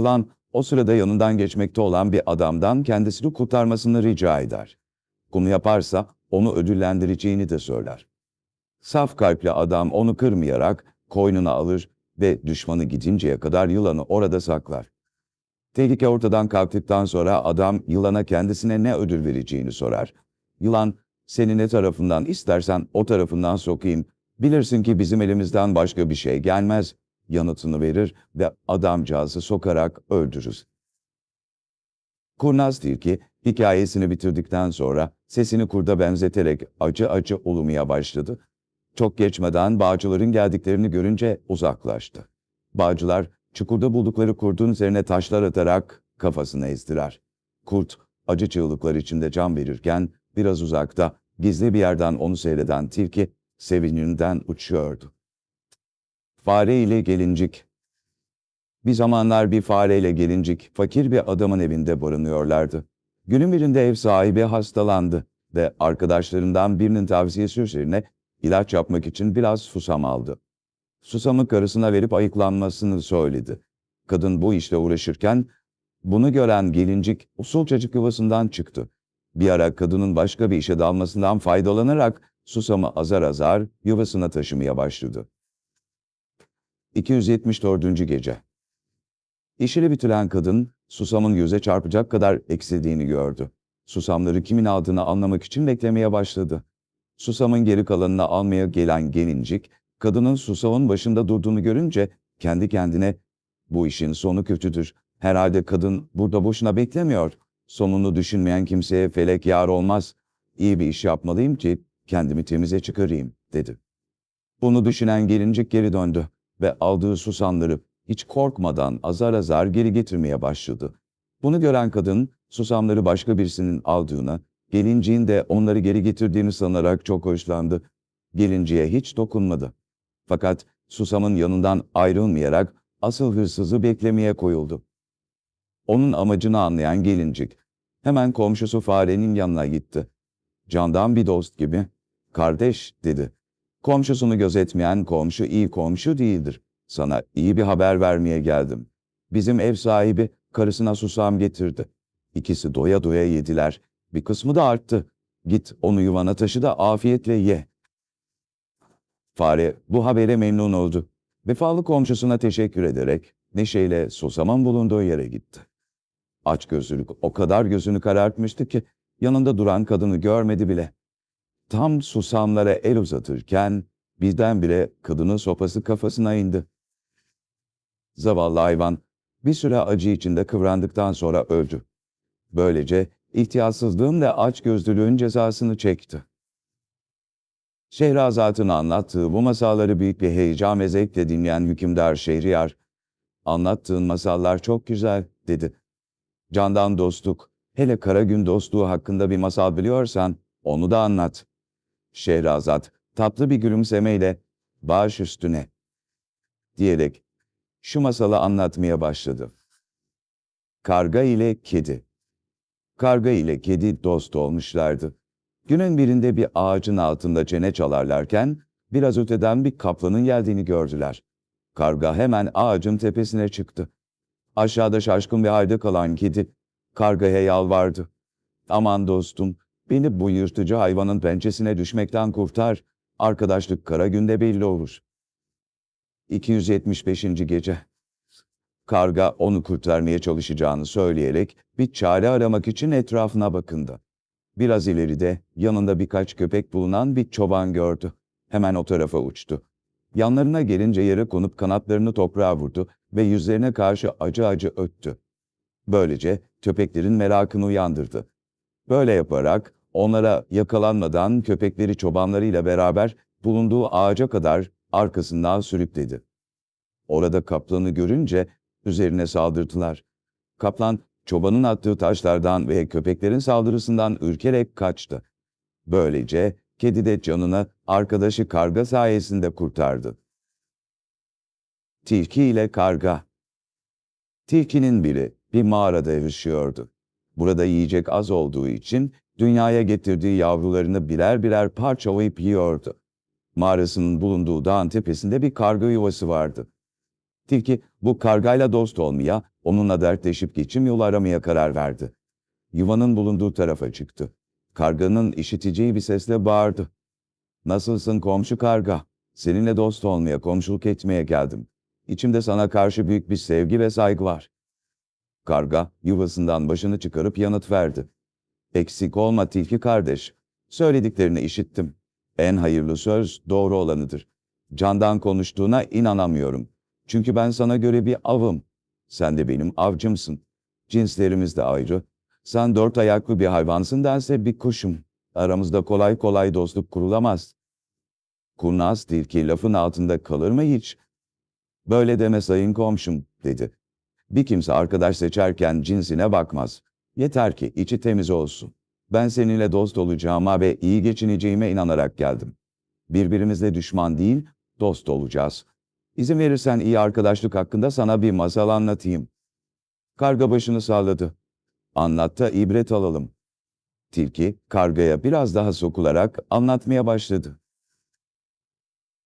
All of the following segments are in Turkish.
Yılan o sırada yanından geçmekte olan bir adamdan kendisini kurtarmasını rica eder. Bunu yaparsa onu ödüllendireceğini de söyler. Saf kalpli adam onu kırmayarak koynuna alır ve düşmanı gidinceye kadar yılanı orada saklar. Tehlike ortadan kalktıktan sonra adam yılana kendisine ne ödül vereceğini sorar. Yılan, seni ne tarafından istersen o tarafından sokayım, bilirsin ki bizim elimizden başka bir şey gelmez yanıtını verir ve adamcağızı sokarak öldürür. Kurnaz tilki hikayesini bitirdikten sonra sesini kurda benzeterek acı acı ulumaya başladı. Çok geçmeden bağcıların geldiklerini görünce uzaklaştı. Bağcılar çukurda buldukları kurdun üzerine taşlar atarak kafasını ezdiler. Kurt acı çığlıklar içinde can verirken biraz uzakta gizli bir yerden onu seyreden tilki sevininden uçuyordu. Fare ile gelincik Bir zamanlar bir fareyle gelincik fakir bir adamın evinde barınıyorlardı. Günün birinde ev sahibi hastalandı ve arkadaşlarından birinin tavsiyesi üzerine ilaç yapmak için biraz susam aldı. Susamı karısına verip ayıklanmasını söyledi. Kadın bu işle uğraşırken bunu gören gelincik usulcacık yuvasından çıktı. Bir ara kadının başka bir işe dalmasından faydalanarak susamı azar azar yuvasına taşımaya başladı. 274. Gece İşini bitiren kadın, susamın yüze çarpacak kadar eksildiğini gördü. Susamları kimin aldığını anlamak için beklemeye başladı. Susamın geri kalanını almaya gelen gelincik, kadının susamın başında durduğunu görünce kendi kendine, bu işin sonu kötüdür. Herhalde kadın burada boşuna beklemiyor. Sonunu düşünmeyen kimseye felek yar olmaz. İyi bir iş yapmalıyım ki kendimi temize çıkarayım, dedi. Bunu düşünen gelincik geri döndü ve aldığı susamları hiç korkmadan azar azar geri getirmeye başladı. Bunu gören kadın susamları başka birisinin aldığına, gelinciğin de onları geri getirdiğini sanarak çok hoşlandı. Gelinciye hiç dokunmadı. Fakat susamın yanından ayrılmayarak asıl hırsızı beklemeye koyuldu. Onun amacını anlayan gelincik hemen komşusu farenin yanına gitti. Candan bir dost gibi, kardeş dedi. Komşusunu gözetmeyen komşu iyi komşu değildir. Sana iyi bir haber vermeye geldim. Bizim ev sahibi karısına susam getirdi. İkisi doya doya yediler. Bir kısmı da arttı. Git onu yuvana taşı da afiyetle ye. Fare bu habere memnun oldu. Vefalı komşusuna teşekkür ederek neşeyle susamın bulunduğu yere gitti. Aç gözlülük o kadar gözünü karartmıştı ki yanında duran kadını görmedi bile. Tam susamlara el uzatırken birdenbire kadının sopası kafasına indi. Zavallı hayvan bir süre acı içinde kıvrandıktan sonra öldü. Böylece ihtiyatsızlığın ve açgözlülüğün cezasını çekti. Şehrazat'ın anlattığı bu masalları büyük bir heyecan ve zevkle dinleyen hükümdar Şehriyar, ''Anlattığın masallar çok güzel.'' dedi. ''Candan dostluk, hele kara gün dostluğu hakkında bir masal biliyorsan onu da anlat.'' Şehrazat tatlı bir gülümsemeyle ''Baş üstüne'' diyerek şu masalı anlatmaya başladı. Karga ile Kedi Karga ile kedi dost olmuşlardı. Günün birinde bir ağacın altında çene çalarlarken biraz öteden bir kaplanın geldiğini gördüler. Karga hemen ağacın tepesine çıktı. Aşağıda şaşkın bir halde kalan kedi kargaya yalvardı. Aman dostum, beni bu yırtıcı hayvanın pençesine düşmekten kurtar. Arkadaşlık kara günde belli olur. 275. Gece Karga onu kurtarmaya çalışacağını söyleyerek bir çare aramak için etrafına bakındı. Biraz ileride yanında birkaç köpek bulunan bir çoban gördü. Hemen o tarafa uçtu. Yanlarına gelince yere konup kanatlarını toprağa vurdu ve yüzlerine karşı acı acı öttü. Böylece köpeklerin merakını uyandırdı. Böyle yaparak onlara yakalanmadan köpekleri çobanlarıyla beraber bulunduğu ağaca kadar arkasından sürükledi. Orada kaplanı görünce üzerine saldırdılar. Kaplan, çobanın attığı taşlardan ve köpeklerin saldırısından ürkerek kaçtı. Böylece kedi de canını arkadaşı karga sayesinde kurtardı. Tilki ile karga Tilkinin biri bir mağarada yaşıyordu. Burada yiyecek az olduğu için dünyaya getirdiği yavrularını birer birer parçalayıp yiyordu. Mağarasının bulunduğu dağın tepesinde bir karga yuvası vardı. Tilki bu kargayla dost olmaya, onunla dertleşip geçim yolu aramaya karar verdi. Yuvanın bulunduğu tarafa çıktı. Karganın işiteceği bir sesle bağırdı. Nasılsın komşu karga? Seninle dost olmaya, komşuluk etmeye geldim. İçimde sana karşı büyük bir sevgi ve saygı var. Karga yuvasından başını çıkarıp yanıt verdi. Eksik olma tilki kardeş. Söylediklerini işittim. En hayırlı söz doğru olanıdır. Candan konuştuğuna inanamıyorum. Çünkü ben sana göre bir avım. Sen de benim avcımsın. Cinslerimiz de ayrı. Sen dört ayaklı bir hayvansın dense bir kuşum. Aramızda kolay kolay dostluk kurulamaz. Kurnaz tilki lafın altında kalır mı hiç? Böyle deme sayın komşum, dedi. Bir kimse arkadaş seçerken cinsine bakmaz. Yeter ki içi temiz olsun. Ben seninle dost olacağıma ve iyi geçineceğime inanarak geldim. Birbirimizle düşman değil, dost olacağız. İzin verirsen iyi arkadaşlık hakkında sana bir masal anlatayım. Karga başını salladı. Anlat da ibret alalım. Tilki, kargaya biraz daha sokularak anlatmaya başladı.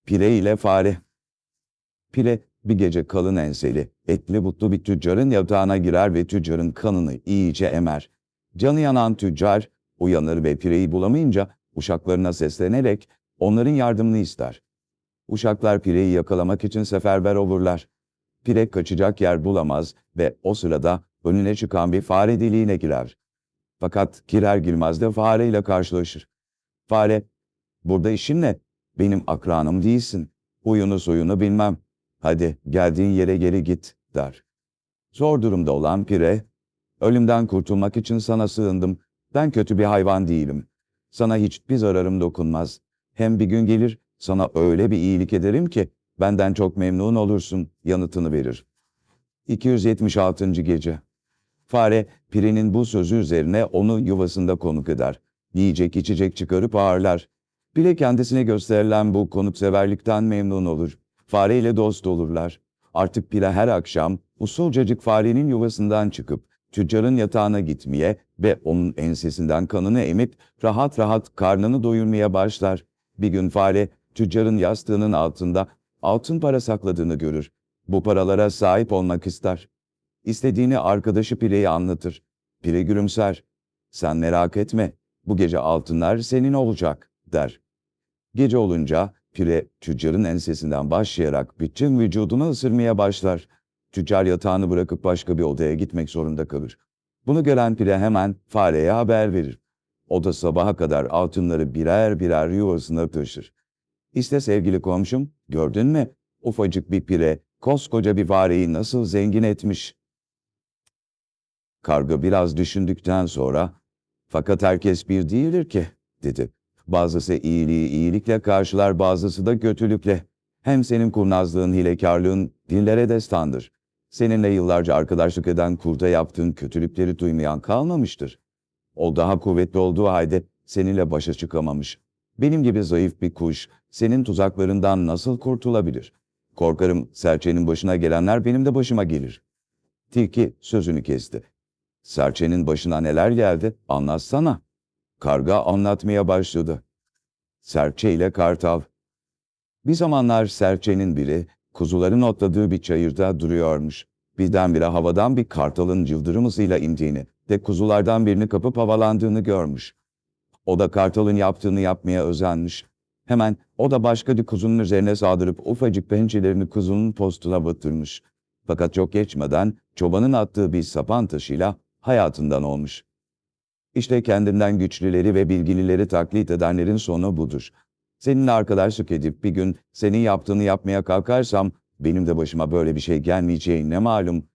Pire ile fare. Pire, bir gece kalın enseli, etli butlu bir tüccarın yatağına girer ve tüccarın kanını iyice emer. Canı yanan tüccar, uyanır ve pireyi bulamayınca uşaklarına seslenerek onların yardımını ister. Uşaklar pireyi yakalamak için seferber olurlar. Pire kaçacak yer bulamaz ve o sırada önüne çıkan bir fare deliğine girer. Fakat girer girmez de fareyle karşılaşır. Fare, burada işin ne? Benim akranım değilsin. Huyunu suyunu bilmem. Hadi geldiğin yere geri git, der. Zor durumda olan pire, ölümden kurtulmak için sana sığındım. Ben kötü bir hayvan değilim. Sana hiçbir zararım dokunmaz. Hem bir gün gelir, sana öyle bir iyilik ederim ki, benden çok memnun olursun, yanıtını verir. 276. Gece Fare, Pire'nin bu sözü üzerine onu yuvasında konuk eder. Yiyecek içecek çıkarıp ağırlar. Pire kendisine gösterilen bu konukseverlikten memnun olur. Fare ile dost olurlar. Artık Pire her akşam usulcacık farenin yuvasından çıkıp tüccarın yatağına gitmeye ve onun ensesinden kanını emip rahat rahat karnını doyurmaya başlar. Bir gün fare tüccarın yastığının altında altın para sakladığını görür. Bu paralara sahip olmak ister. İstediğini arkadaşı Pire'ye anlatır. Pire gülümser. Sen merak etme, bu gece altınlar senin olacak, der. Gece olunca Pire tüccarın ensesinden başlayarak bütün vücudunu ısırmaya başlar. Tüccar yatağını bırakıp başka bir odaya gitmek zorunda kalır. Bunu gören Pire hemen fareye haber verir. O da sabaha kadar altınları birer birer yuvasına taşır. İşte sevgili komşum, gördün mü? Ufacık bir pire, koskoca bir fareyi nasıl zengin etmiş. Karga biraz düşündükten sonra, fakat herkes bir değildir ki, dedi. Bazısı iyiliği iyilikle karşılar, bazısı da kötülükle. Hem senin kurnazlığın, hilekarlığın dillere destandır. Seninle yıllarca arkadaşlık eden kurda yaptığın kötülükleri duymayan kalmamıştır. O daha kuvvetli olduğu halde seninle başa çıkamamış. Benim gibi zayıf bir kuş, senin tuzaklarından nasıl kurtulabilir? Korkarım serçenin başına gelenler benim de başıma gelir. Tilki sözünü kesti. Serçenin başına neler geldi anlatsana. Karga anlatmaya başladı. Serçe ile Kartal. Bir zamanlar serçenin biri kuzuların otladığı bir çayırda duruyormuş. Birdenbire havadan bir kartalın yıldırım hızıyla indiğini ve kuzulardan birini kapıp havalandığını görmüş. O da kartalın yaptığını yapmaya özenmiş. Hemen o da başka bir kuzunun üzerine saldırıp ufacık pençelerini kuzunun postuna batırmış. Fakat çok geçmeden çobanın attığı bir sapan taşıyla hayatından olmuş. İşte kendinden güçlüleri ve bilgilileri taklit edenlerin sonu budur. Seninle arkadaşlık edip bir gün senin yaptığını yapmaya kalkarsam benim de başıma böyle bir şey gelmeyeceği ne malum.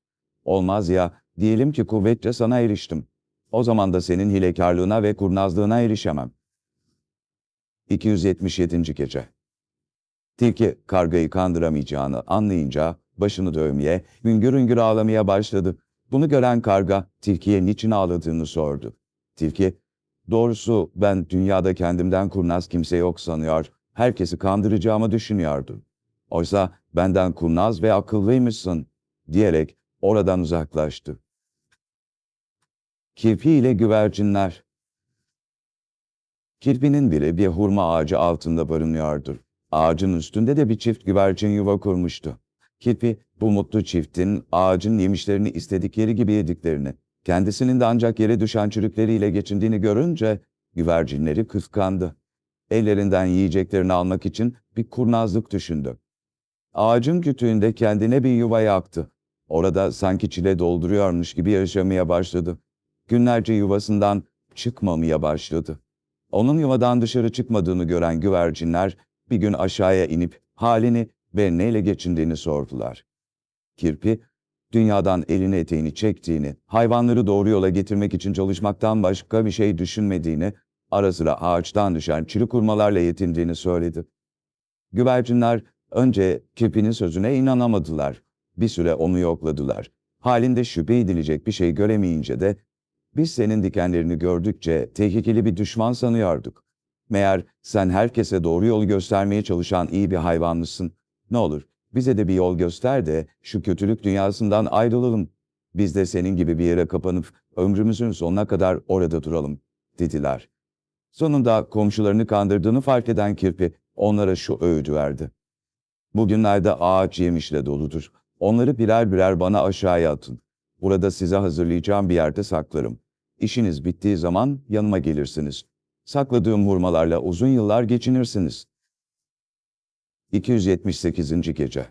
Olmaz ya, diyelim ki kuvvetçe sana eriştim. O zaman da senin hilekarlığına ve kurnazlığına erişemem. 277. Gece Tilki kargayı kandıramayacağını anlayınca başını dövmeye, hüngür hüngür ağlamaya başladı. Bunu gören karga tilkiye niçin ağladığını sordu. Tilki, doğrusu ben dünyada kendimden kurnaz kimse yok sanıyor, herkesi kandıracağımı düşünüyordum. Oysa benden kurnaz ve akıllıymışsın, diyerek oradan uzaklaştı. Kirpi ile güvercinler Kirpinin biri bir hurma ağacı altında barınıyordur. Ağacın üstünde de bir çift güvercin yuva kurmuştu. Kirpi Bu mutlu çiftin ağacın yemişlerini istedikleri gibi yediklerini, kendisinin de ancak yere düşen çürükleriyle geçindiğini görünce güvercinleri kıskandı. Ellerinden yiyeceklerini almak için bir kurnazlık düşündü. Ağacın kütüğünde kendine bir yuva yaptı. Orada sanki çile dolduruyormuş gibi yaşamaya başladı. Günlerce yuvasından çıkmamaya başladı. Onun yuvadan dışarı çıkmadığını gören güvercinler bir gün aşağıya inip halini ve neyle geçindiğini sordular. Kirpi, dünyadan elini eteğini çektiğini, hayvanları doğru yola getirmek için çalışmaktan başka bir şey düşünmediğini, ara sıra ağaçtan düşen çürük hurmalarla yetindiğini söyledi. Güvercinler önce kirpinin sözüne inanamadılar. Bir süre onu yokladılar. Halinde şüphe edilecek bir şey göremeyince de biz senin dikenlerini gördükçe tehlikeli bir düşman sanıyorduk. Meğer sen herkese doğru yolu göstermeye çalışan iyi bir hayvanlısın. Ne olur bize de bir yol göster de şu kötülük dünyasından ayrılalım. Biz de senin gibi bir yere kapanıp ömrümüzün sonuna kadar orada duralım, dediler. Sonunda komşularını kandırdığını fark eden kirpi onlara şu öğüdü verdi. Bugünlerde ağaç yemişle doludur. Onları birer birer bana aşağıya atın. Burada size hazırlayacağım bir yerde saklarım. İşiniz bittiği zaman yanıma gelirsiniz. Sakladığım hurmalarla uzun yıllar geçinirsiniz. 278. Gece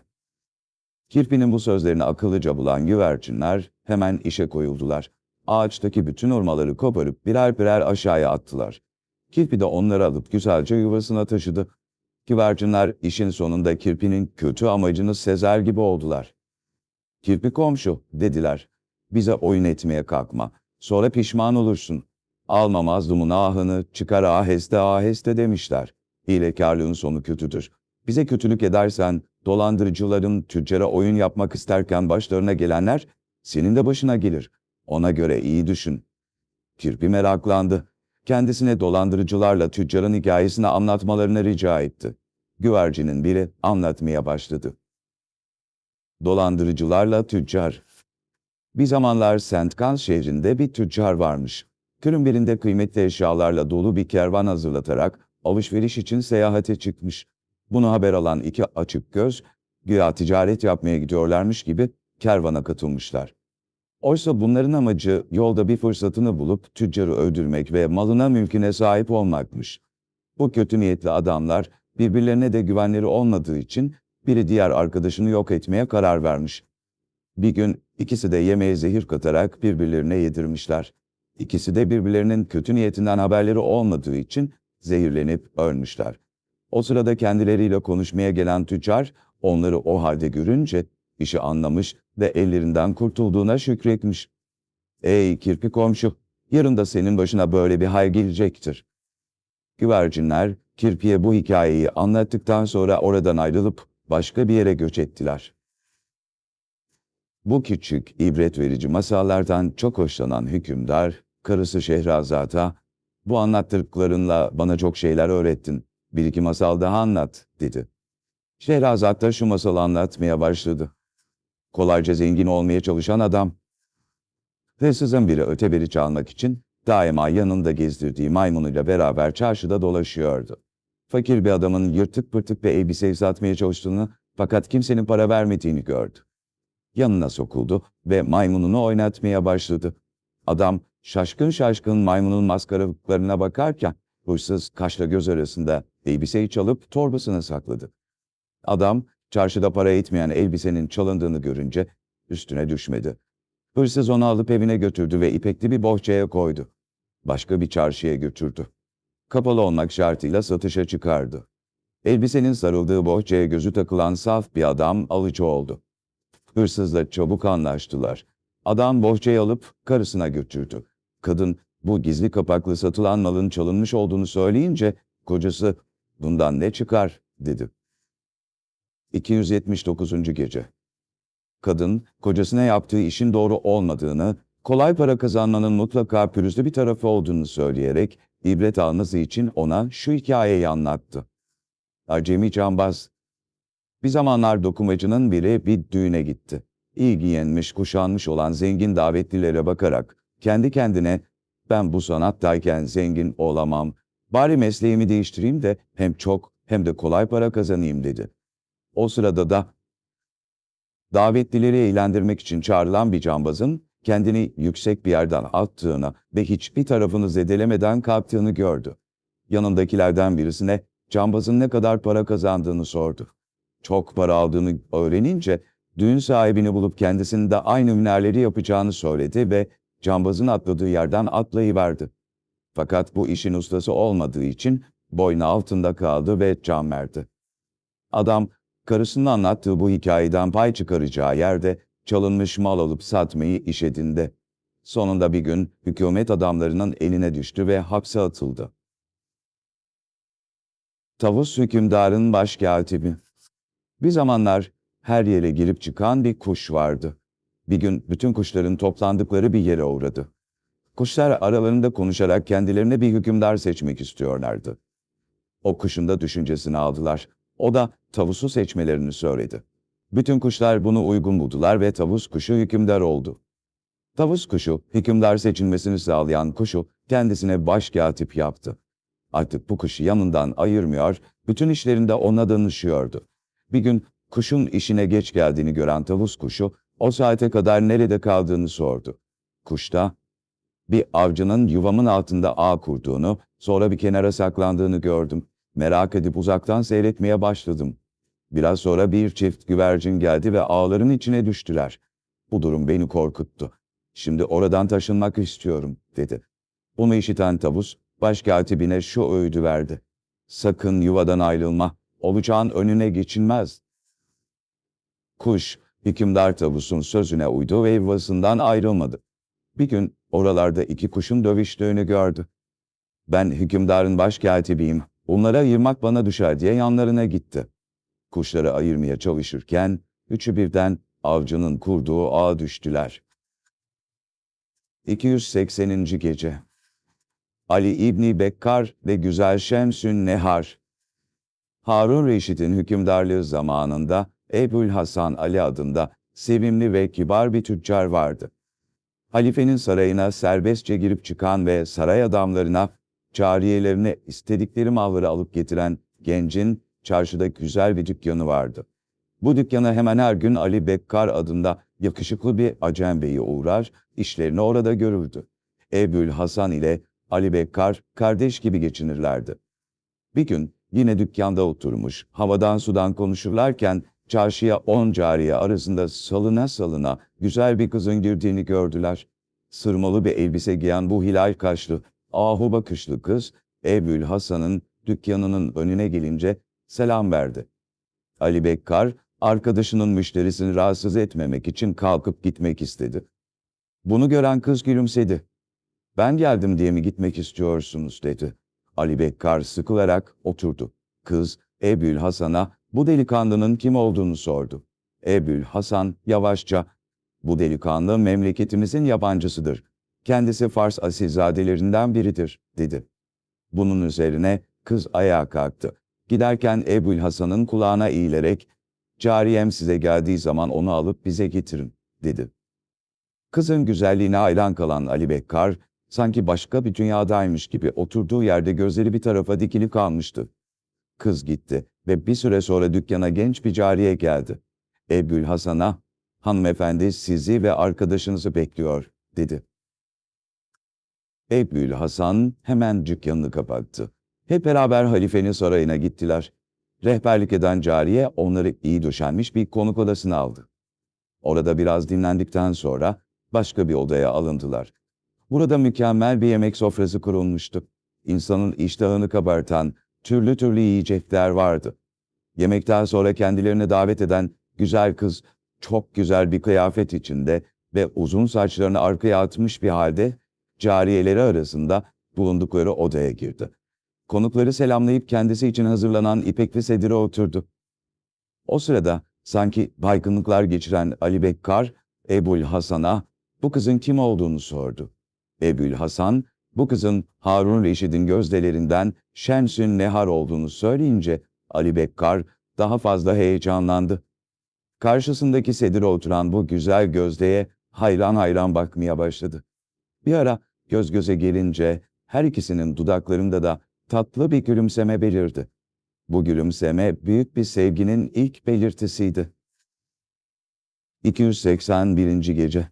Kirpi'nin bu sözlerini akıllıca bulan güvercinler hemen işe koyuldular. Ağaçtaki bütün hurmaları koparıp birer birer aşağıya attılar. Kirpi de onları alıp güzelce yuvasına taşıdı. Güvercinler işin sonunda kirpinin kötü amacını sezer gibi oldular. Kirpi komşu, dediler. Bize oyun etmeye kalkma. Sonra pişman olursun. Alma mazlumun ahını, çıkar aheste aheste demişler. Hilekarlığın sonu kötüdür. Bize kötülük edersen, dolandırıcıların tüccara oyun yapmak isterken başlarına gelenler, senin de başına gelir. Ona göre iyi düşün. Kirpi meraklandı. Kendisine dolandırıcılarla tüccarın hikayesini anlatmalarını rica etti. Güvercinin biri anlatmaya başladı. Dolandırıcılarla tüccar. Bir zamanlar. Gans şehrinde bir tüccar varmış. Kırın birinde kıymetli eşyalarla dolu bir kervan hazırlatarak alışveriş için seyahate çıkmış. Bunu haber alan iki açık göz, güya ticaret yapmaya gidiyorlarmış gibi kervana katılmışlar. Oysa bunların amacı yolda bir fırsatını bulup tüccarı öldürmek ve malına mülküne sahip olmakmış. Bu kötü niyetli adamlar birbirlerine de güvenleri olmadığı için biri diğer arkadaşını yok etmeye karar vermiş. Bir gün ikisi de yemeğe zehir katarak birbirlerine yedirmişler. İkisi de birbirlerinin kötü niyetinden haberleri olmadığı için zehirlenip ölmüşler. O sırada kendileriyle konuşmaya gelen tüccar onları o halde görünce işi anlamış ve ellerinden kurtulduğuna şükretmiş. Ey kirpi komşu, yarın da senin başına böyle bir hay gelecektir. Güvercinler kirpiye bu hikayeyi anlattıktan sonra oradan ayrılıp başka bir yere göç ettiler. Bu küçük, ibret verici masallardan çok hoşlanan hükümdar, karısı Şehrazat'a, bu anlattıklarınla bana çok şeyler öğrettin, bir iki masal daha anlat, dedi. Şehrazat da şu masalı anlatmaya başladı. Kolayca zengin olmaya çalışan adam. Hırsızın biri öteberi çalmak için daima yanında gezdirdiği maymunuyla beraber çarşıda dolaşıyordu. Fakir bir adamın yırtık pırtık bir elbise satmaya çalıştığını fakat kimsenin para vermediğini gördü. Yanına sokuldu ve maymununu oynatmaya başladı. Adam şaşkın şaşkın maymunun maskaralıklarına bakarken hırsız kaşla göz arasında elbiseyi çalıp torbasına sakladı. Adam çarşıda para etmeyen elbisenin çalındığını görünce üstüne düşmedi. Hırsız onu alıp evine götürdü ve ipekli bir bohçaya koydu. Başka bir çarşıya götürdü. Kapalı olmak şartıyla satışa çıkardı. Elbisenin sarıldığı bohçaya gözü takılan saf bir adam alıcı oldu. Hırsızla çabuk anlaştılar. Adam bohçayı alıp karısına götürdü. Kadın bu gizli kapaklı satılan malın çalınmış olduğunu söyleyince kocası bundan ne çıkar dedi. 279. Gece Kadın, kocasına yaptığı işin doğru olmadığını, kolay para kazanmanın mutlaka pürüzlü bir tarafı olduğunu söyleyerek ibret alması için ona şu hikayeyi anlattı. Acemi Cambaz Bir zamanlar dokumacının biri bir düğüne gitti. İyi giyinmiş, kuşanmış olan zengin davetlilere bakarak kendi kendine ben bu sanattayken zengin olamam, bari mesleğimi değiştireyim de hem çok hem de kolay para kazanayım dedi. O sırada da Davetlileri eğlendirmek için çağrılan bir cambazın kendini yüksek bir yerden attığını ve hiçbir tarafını zedelemeden kalktığını gördü. Yanındakilerden birisine cambazın ne kadar para kazandığını sordu. Çok para aldığını öğrenince düğün sahibini bulup kendisinin de aynı hünerleri yapacağını söyledi ve cambazın atladığı yerden atlayıverdi. Fakat bu işin ustası olmadığı için boynu altında kaldı ve can verdi. Adam, karısının anlattığı bu hikayeden pay çıkaracağı yerde çalınmış mal alıp satmayı iş edindi. Sonunda bir gün hükümet adamlarının eline düştü ve hapse atıldı. Tavus hükümdarın başkatibi. Bir zamanlar her yere girip çıkan bir kuş vardı. Bir gün bütün kuşların toplandıkları bir yere uğradı. Kuşlar aralarında konuşarak kendilerine bir hükümdar seçmek istiyorlardı. O kuşun da düşüncesini aldılar. O da tavusu seçmelerini söyledi. Bütün kuşlar bunu uygun buldular ve tavus kuşu hükümdar oldu. Tavus kuşu, hükümdar seçilmesini sağlayan kuşu kendisine başkatip yaptı. Artık bu kuşu yanından ayırmıyor, bütün işlerinde ona danışıyordu. Bir gün kuşun işine geç geldiğini gören tavus kuşu, o saate kadar nerede kaldığını sordu. Kuş da, bir avcının yuvamın altında ağ kurduğunu, sonra bir kenara saklandığını gördüm. Merak edip uzaktan seyretmeye başladım. Biraz sonra bir çift güvercin geldi ve ağların içine düştüler. Bu durum beni korkuttu. Şimdi oradan taşınmak istiyorum, dedi. Bunu işiten tavus, başkatibine şu öğüdü verdi. Sakın yuvadan ayrılma, olacağın önüne geçilmez. Kuş, hükümdar tavusun sözüne uydu ve yuvasından ayrılmadı. Bir gün oralarda iki kuşun dövüştüğünü gördü. Ben hükümdarın başkatibiyim, onları ayırmak bana düşer diye yanlarına gitti. Kuşları ayırmaya çalışırken, üçü birden avcının kurduğu ağa düştüler. 280. Gece Ali İbni Bekkar ve Güzel Şemsün Nehar Harun Reşit'in hükümdarlığı zamanında Ebul Hasan Ali adında sevimli ve kibar bir tüccar vardı. Halifenin sarayına serbestçe girip çıkan ve saray adamlarına, cariyelerine istedikleri malları alıp getiren gencin çarşıda güzel bir dükkanı vardı. Bu dükkana hemen her gün Ali Bekkar adında yakışıklı bir Acem Bey'i uğrar, işlerini orada görürdü. Ebul Hasan ile Ali Bekkar kardeş gibi geçinirlerdi. Bir gün yine dükkanda oturmuş, havadan sudan konuşurlarken çarşıya on cariye arasında salına salına güzel bir kızın girdiğini gördüler. Sırmalı bir elbise giyen bu hilal kaşlı, ahu bakışlı kız, Ebul Hasan'ın dükkanının önüne gelince selam verdi. Ali Bekkar, arkadaşının müşterisini rahatsız etmemek için kalkıp gitmek istedi. Bunu gören kız gülümsedi. Ben geldim diye mi gitmek istiyorsunuz dedi. Ali Bekkar sıkılarak oturdu. Kız, Ebül Hasan'a bu delikanlının kim olduğunu sordu. Ebül Hasan yavaşça, bu delikanlı memleketimizin yabancısıdır. Kendisi Fars asilzadelerinden biridir, dedi. Bunun üzerine kız ayağa kalktı. Giderken Ebul Hasan'ın kulağına eğilerek, cariyem size geldiği zaman onu alıp bize getirin, dedi. Kızın güzelliğine hayran kalan Ali Bekkar, sanki başka bir dünyadaymış gibi oturduğu yerde gözleri bir tarafa dikili kalmıştı. Kız gitti ve bir süre sonra dükkana genç bir cariye geldi. Ebul Hasan'a, hanımefendi sizi ve arkadaşınızı bekliyor, dedi. Ebul Hasan hemen dükkanını kapattı. Hep beraber halifenin sarayına gittiler. Rehberlik eden cariye onları iyi döşenmiş bir konuk odasına aldı. Orada biraz dinlendikten sonra başka bir odaya alındılar. Burada mükemmel bir yemek sofrası kurulmuştu. İnsanın iştahını kabartan türlü türlü yiyecekler vardı. Yemekten sonra kendilerini davet eden güzel kız çok güzel bir kıyafet içinde ve uzun saçlarını arkaya atmış bir halde cariyeleri arasında bulundukları odaya girdi. Konukları selamlayıp kendisi için hazırlanan ipekli sedire oturdu. O sırada sanki baygınlıklar geçiren Ali Bekkar, Ebul Hasan'a bu kızın kim olduğunu sordu. Ebul Hasan, bu kızın Harun Reşid'in gözdelerinden Şemsün Nehar olduğunu söyleyince Ali Bekkar daha fazla heyecanlandı. Karşısındaki sedire oturan bu güzel gözdeye hayran hayran bakmaya başladı. Bir ara göz göze gelince her ikisinin dudaklarında da tatlı bir gülümseme belirdi. Bu gülümseme büyük bir sevginin ilk belirtisiydi. 281. Gece